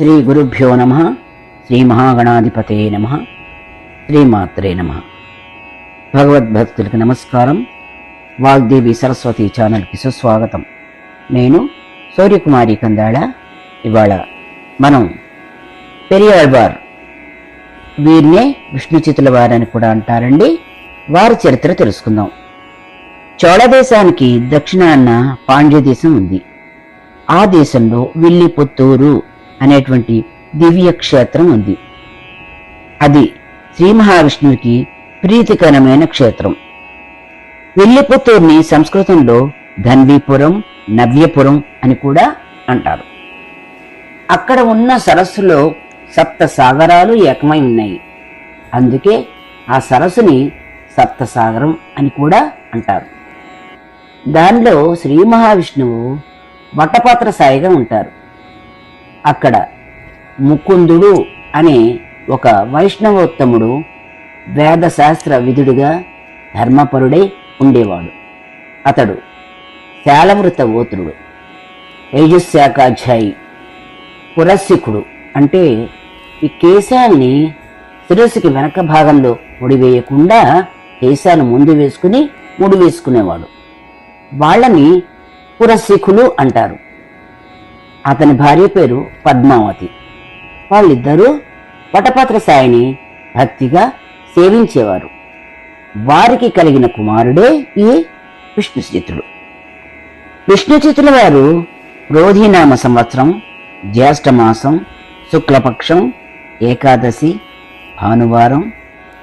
శ్రీ గురుభ్యో నమ శ్రీ మహాగణాధిపతే నమ శ్రీమాత్రే నమ. భగవద్భక్తులకు నమస్కారం. వాగ్దేవి సరస్వతి ఛానల్కి సుస్వాగతం. నేను సూర్యకుమారి కందాళ. ఇవాళ మనం పెరియాళ్వార్ వీరినే విష్ణుచితుల వారని కూడా అంటారండి. వారి చరిత్ర తెలుసుకుందాం. చోళ దేశానికి దక్షిణాన పాండ్య దేశం ఉంది. ఆ దేశంలో విల్లిపుత్తూరు అనేటువంటి దివ్య క్షేత్రం ఉంది. అది శ్రీ మహావిష్ణువుకి ప్రీతికరమైన క్షేత్రం. విల్లిపుత్తూరుని సంస్కృతంలో ధన్వీపురం నవ్యపురం అని కూడా అంటారు. అక్కడ ఉన్న సరస్సులో సప్త సాగరాలు ఏకమై ఉన్నాయి. అందుకే ఆ సరస్సుని సప్తసాగరం అని కూడా అంటారు. దానిలో శ్రీ మహావిష్ణువు వటపాత్ర సాయిగా ఉంటారు. అక్కడ. ముకుందుడు అనే ఒక వైష్ణవోత్తముడు వేదశాస్త్ర విధుడిగా ధర్మపరుడై ఉండేవాడు. అతడు శాలవృత ఓత్రుడు యజుశాఖాధ్యాయి పురస్సికుడు అంటే ఈ కేశాల్ని శిరస్సుకి వెనక భాగంలో ముడివేయకుండా కేశాలు ముందు వేసుకుని ముడి వేసుకునేవాడు. వాళ్ళని పురశిఖులు అంటారు. అతని భార్య పేరు పద్మావతి. వాళ్ళిద్దరూ పటపత్ర సాయిని భక్తిగా సేవించేవారు. వారికి కలిగిన కుమారుడే ఈ విష్ణుచిత్రుడు విష్ణుచిత్రుల వారు రోధినామ సంవత్సరం జ్యేష్ఠమాసం శుక్లపక్షం ఏకాదశి భానువారం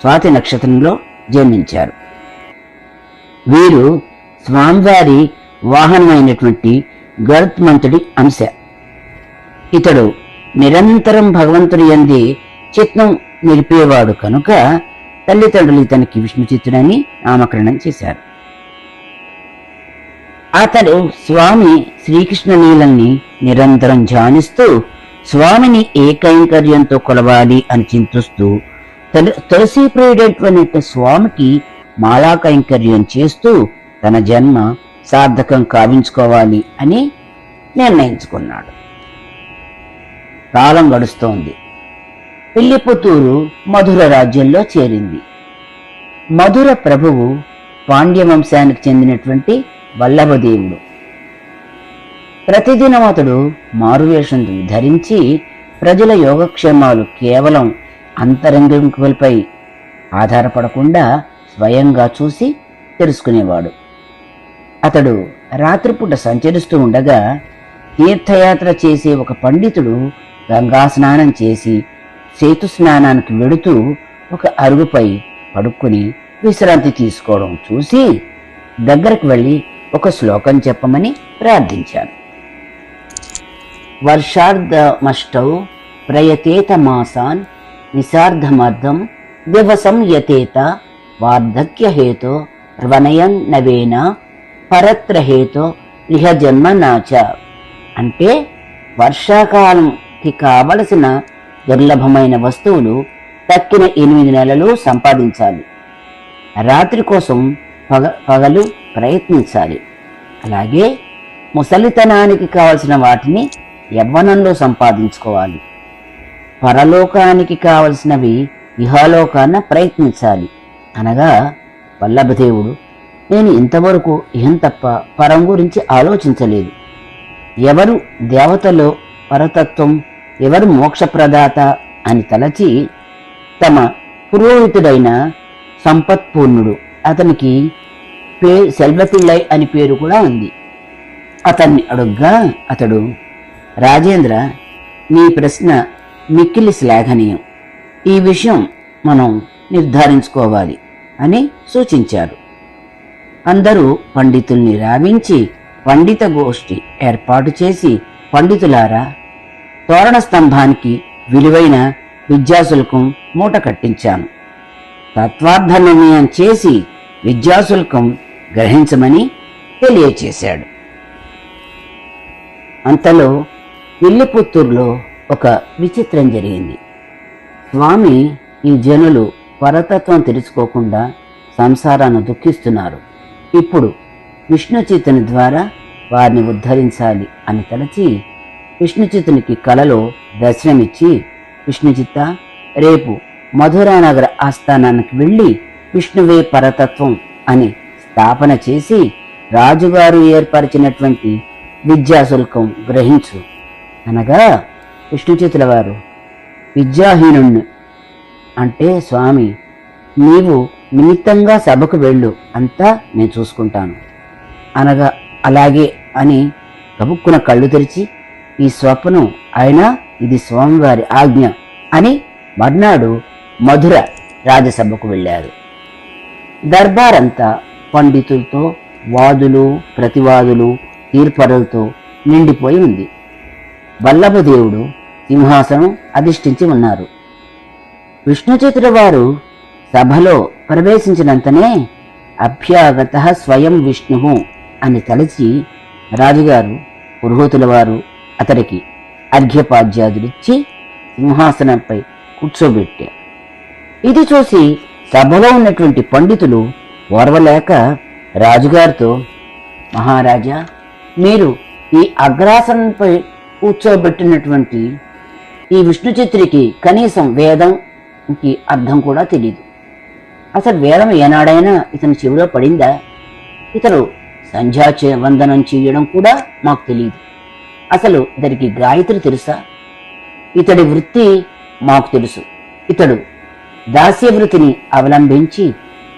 స్వాతి నక్షత్రంలో జన్మించారు. వీరు స్వామివారి వాహనమైనటువంటి గరుత్మంతుడి అంశ. ఇతడు నిరంతరం భగవంతుని యంది చిత్తం నిలిపేవాడు కనుక తల్లిదండ్రులు ఇతనికి విష్ణుచిత్తుడని నామకరణం చేశారు. అతడు స్వామి శ్రీకృష్ణ లీలల్ని నిరంతరం ధ్యానిస్తూ స్వామిని ఏకైంకర్యంతో కొలవాలి అని చింతిస్తూ తులసి ప్రియుడైనటువంటి స్వామికి మాలా కైంకర్యం చేస్తూ తన జన్మ సార్థకం కావించుకోవాలి అని నిర్ణయించుకున్నాడు. కాలం గడుస్తోంది. పిల్లిపుత్తూరు మధుర రాజ్యంలో చేరింది. మధుర ప్రభువు పాండ్య వంశానికి చెందినటువంటి వల్లభదేవుడు. ప్రతిదినం అతడు మారువేషం ధరించి ప్రజల యోగక్షేమాలు కేవలం అంతరంగికులపై ఆధారపడకుండా స్వయంగా చూసి తెలుసుకునేవాడు. అతడు రాత్రిపూట సంచరిస్తూ ఉండగా తీర్థయాత్ర చేసే ఒక పండితుడు గంగా స్నానం చేసి సేతు స్నానానికి వెడుతూ ఒక అరుగుపై పడుక్కుని విశ్రాంతి తీసుకోవడం చూసి దగ్గరకు వెళ్ళి ఒక శ్లోకం చెప్పమని ప్రార్థించాను. వర్షార్ధమష్టౌ ప్రయతేత మాసాన్ నిశార్ధమర్ధం దివసం యతేత వార్ధక్యహేతో వనయన్ నవేన పరత్రహేతో ఇహ జన్మ నాచ అంటే వర్షాకాలం వ్యక్తికి కావలసిన దుర్లభమైన వస్తువులు తక్కిన ఎనిమిది నెలలు సంపాదించాలి. రాత్రి కోసం పగ పగలు ప్రయత్నించాలి. అలాగే ముసలితనానికి కావలసిన వాటిని యవ్వనంలో సంపాదించుకోవాలి. పరలోకానికి కావలసినవి ఇహలోకాన ప్రయత్నించాలి. అనగా వల్లభదేవుడు నేను ఇంతవరకు ఇహం తప్ప పరం గురించి ఆలోచించలేదు. ఎవరు దేవతలో పరతత్వం ఎవరు మోక్షప్రదాత అని తలచి తమ పురోహితుడైన సంపత్పూర్ణుడు. అతనికి పే సెల్వపిళ్ళై అని పేరు కూడా ఉంది. అతన్ని అడుగ్గా అతడు రాజేంద్ర నీ ప్రశ్న మిక్కిలి శ్లాఘనీయం. ఈ విషయం మనం నిర్ధారించుకోవాలి అని సూచించారు. అందరూ పండితుల్ని రావించి పండిత గోష్ఠి ఏర్పాటు చేసి పండితులారా తోరణ స్తంభానికి విలువైన విద్యాశుల్కం మూట కట్టించాను. తత్వార్థ నిర్ణయం చేసి విద్యాశుల్కం గ్రహించమని తెలియచేశాడు. అంతలో పిల్లిపుత్తూరులో ఒక విచిత్రం జరిగింది. స్వామి ఈ జనులు పరతత్వం తెలుసుకోకుండా సంసారాన్ని దుఃఖిస్తున్నారు. ఇప్పుడు విష్ణు చేతని ద్వారా వారిని ఉద్ధరించాలి అని తలచి విష్ణుచిత్తునికి కలలో దర్శనమిచ్చి విష్ణుచిత్త రేపు మధురానగర ఆస్థానానికి వెళ్ళి విష్ణువే పరతత్వం అని స్థాపన చేసి రాజుగారు ఏర్పరిచినటువంటి విద్యాశుల్కం గ్రహించు. అనగా విష్ణుచిత్తుల వారు విద్యాహీనుణ్ణి అంటే స్వామి నీవు నిమిత్తంగా సభకు వెళ్ళు అంతా నేను చూసుకుంటాను. అనగా అలాగే అని కబుక్కున కళ్ళు తెరిచి ఈ స్వప్నం అయినా ఇది స్వామివారి ఆజ్ఞ అని మర్నాడు మధుర రాజసభకు వెళ్ళారు. దర్బారంతా పండితులతో వాదులు ప్రతివాదులు తీర్పరులతో నిండిపోయి ఉంది. వల్లభదేవుడు సింహాసనం అధిష్ఠించి ఉన్నారు. విష్ణుచిత్ర వారు సభలో ప్రవేశించినంతనే అభ్యాగత స్వయం విష్ణు అని తలచి రాజుగారు పురోహితుల వారు అతడికి అర్ఘ్యపాద్యాదులిచ్చి సింహాసనంపై కూర్చోబెట్టారు. ఇది చూసి సభలో ఉన్నటువంటి పండితులు ఓర్వలేక రాజుగారితో మహారాజా మీరు ఈ అగ్రాసనంపై కూర్చోబెట్టినటువంటి ఈ విష్ణు చిత్రికి కనీసం వేదంకి అర్థం కూడా తెలియదు అసలు వేదం ఏనాడైనా ఇతని చెవిలో పడిందా? ఇతరు సంధ్యాచే వందనం చేయడం కూడా మాకు తెలియదు అసలు ఇతనికి గాయత్రి తెలుసా? ఇతడి వృత్తి మాకు తెలుసు. ఇతడు దాస్య వృత్తిని అవలంబించి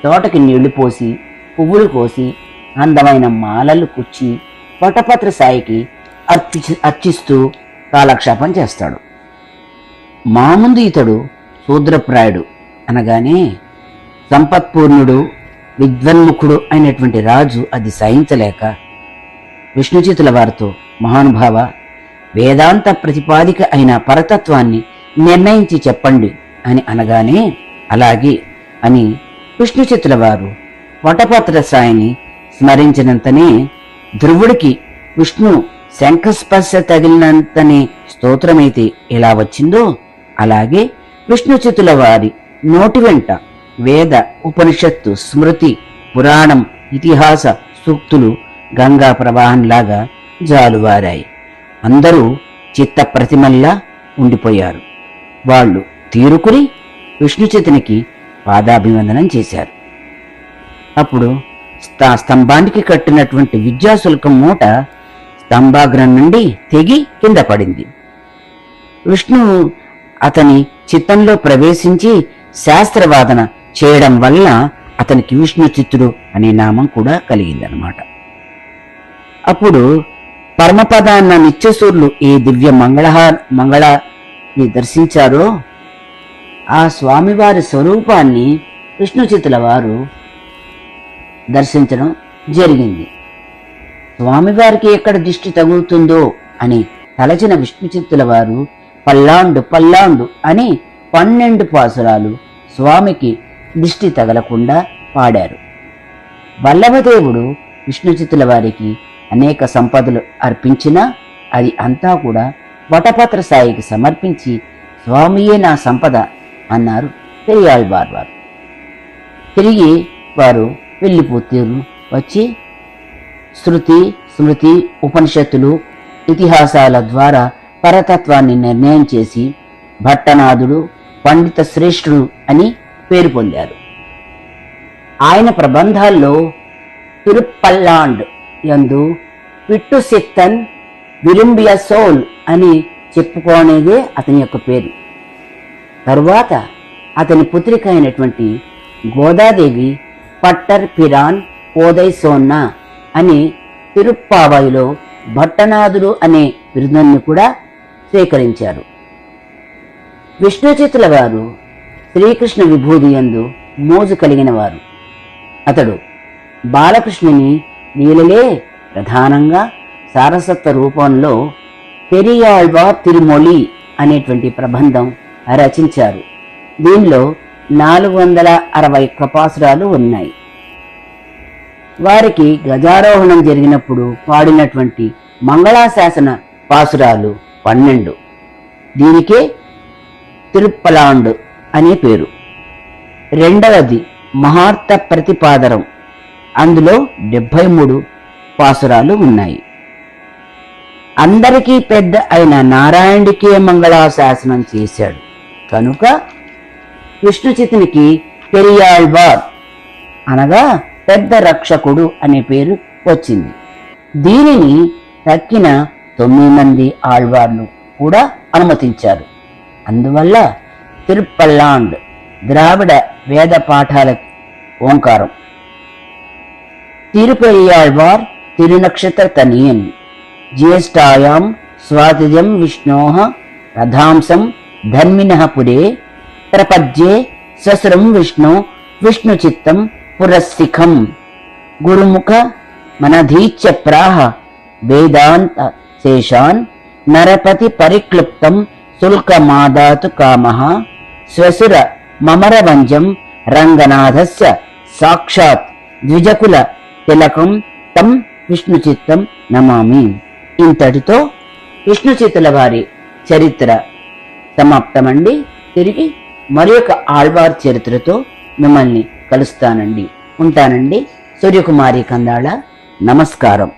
తోటకి నీళ్ళు పోసి పువ్వులు కోసి అందమైన మాలలు కుచ్చి పటపత్ర సాయికి అర్పి అర్చిస్తూ కాలక్షేపం చేస్తాడు. మా ముందు ఇతడు శూద్రప్రాయుడు అనగానే సంపత్పూర్ణుడు విద్వన్ముఖుడు అయినటువంటి రాజు అది సహించలేక విష్ణుచితుల వారితో మహానుభావ వేదాంత ప్రతిపాదిక అయిన పరతత్వాన్ని నిర్ణయించి చెప్పండి అని అనగానే అలాగే అని విష్ణుచితుల వారు వటపత్ర సాయిని స్మరించినంతనే ధ్రువుడికి విష్ణు శంఖస్పర్శ తగిలినంతనే స్తోత్రమైతే ఎలా వచ్చిందో అలాగే విష్ణుచితుల వారి నోటి వెంట వేద ఉపనిషత్తు స్మృతి పురాణం ఇతిహాస సూక్తులు గంగా ప్రవాహంలాగా జాలువారాయి. అందరూ చిత్త ప్రతిమల్లా ఉండిపోయారు. వాళ్ళు తీరుకుని విష్ణుచితునికి పాదాభివందనం చేశారు. అప్పుడు స్తంభానికి కట్టినటువంటి విద్యాశుల్కం మూట స్తంభాగ్రం నుండి తెగి కింద పడింది. విష్ణువు అతని చిత్తంలో ప్రవేశించి శాస్త్రవాదన చేయడం వల్ల అతనికి విష్ణు చిత్తుడు అనే నామం కూడా కలిగిందనమాట అప్పుడు పరమపదాన్న నిత్యసూర్లు ఏ దివ్య మంగళహ మంగళని దర్శించారో ఆ స్వామివారి స్వరూపాన్ని విష్ణుచితుల వారు దర్శించడం జరిగింది. స్వామివారికి ఎక్కడ దిష్టి తగులుతుందో అని తలచిన విష్ణుచిత్తుల వారు పల్లాండు పల్లాండు అని పన్నెండు పాసురాలు స్వామికి దిష్టి తగలకుండా పాడారు. వల్లభదేవుడు విష్ణుచిత్తుల వారికి అనేక సంపదలు అర్పించినా అది అంతా కూడా వటపత్ర సాయికి సమర్పించి స్వామియే నా సంపద అన్నారు పెరియాల్ వారు తిరిగి వారు వెళ్ళిపోతారు వచ్చి శృతి స్మృతి ఉపనిషత్తులు ఇతిహాసాల ద్వారా పరతత్వాన్ని నిర్ణయం చేసి భట్టనాథుడు పండిత శ్రేష్ఠుడు అని పేరు పొందారు. ఆయన ప్రబంధాల్లో తిరుప్పల్లాండ్ యందు విట్టు సిత్తన్ విలుంబియ సోల్ అని చెప్పుకోనేదే అతని యొక్క పేరు. తరువాత అతని పుత్రిక అయినటువంటి గోదాదేవి పట్టర్ పిరాన్ పోదై సోన్నా అని తిరుప్పావయిలో భట్టనాథుడు అనే బిరుదాన్ని కూడా స్వీకరించారు. విష్ణుచితుల వారు శ్రీకృష్ణ విభూది యందు మోజు కలిగిన వారు. అతడు బాలకృష్ణుని లీలలే ప్రధానంగా సారసత్వ రూపంలో పెరియాళ్వా తిరుమొళి అనేటువంటి ప్రబంధం రచించారు. దీనిలో నాలుగు వందల అరవై కపాసురాలు ఉన్నాయి. వారికి గజారోహణం జరిగినప్పుడు పాడినటువంటి మంగళాశాసన పాసురాలు పన్నెండు. దీనికే తిరుప్పలాండు అనే పేరు. రెండవది మహార్త ప్రతిపాదరం. అందులో డెబ్భై మూడు పాసురాలు ఉన్నాయి. అందరికీ పెద్ద అయిన నారాయణుడికే మంగళాశాసనం చేశాడు. కనుక విష్ణుచితునికి పెరియాళ్వార్ అనగా పెద్ద రక్షకుడు అనే పేరు వచ్చింది. దీనిని తక్కిన తొమ్మిది మంది ఆళ్వార్లు కూడా అనుమతించారు. అందువల్ల తిరుపల్లాండ్ ద్రావిడ వేద పాఠాల ఓంకారం. తిరుపెరియాళ్వార్ తిరునక్షత్ర తనియన్ జ్యేష్ఠాయాం స్వాతిజం విష్ణోః రథాంసం ధర్మిణః పురే ప్రపద్యే సస్రం విష్ణు విష్ణుచిత్తం పురస్సిఖం గురుముఖ మనధీచ్య ప్రాహ వేదాంత శేషాన్ నరపతి పరిక్లుప్తం శుల్కమాదాతు కామః స్వసుర మమరవంజం రంగనాథస్య సాక్షాత్ ద్విజకుల తిలకం తం విష్ణుచిత్తం నమామి. ఇంతటితో విష్ణుచిత్తుల వారి చరిత్ర సమాప్తమండి. తిరిగి మరి ఒక ఆళ్వార్ చరిత్రతో మిమ్మల్ని కలుస్తానండి. ఉంటానండి. సూర్యకుమారి కందాళ నమస్కారం.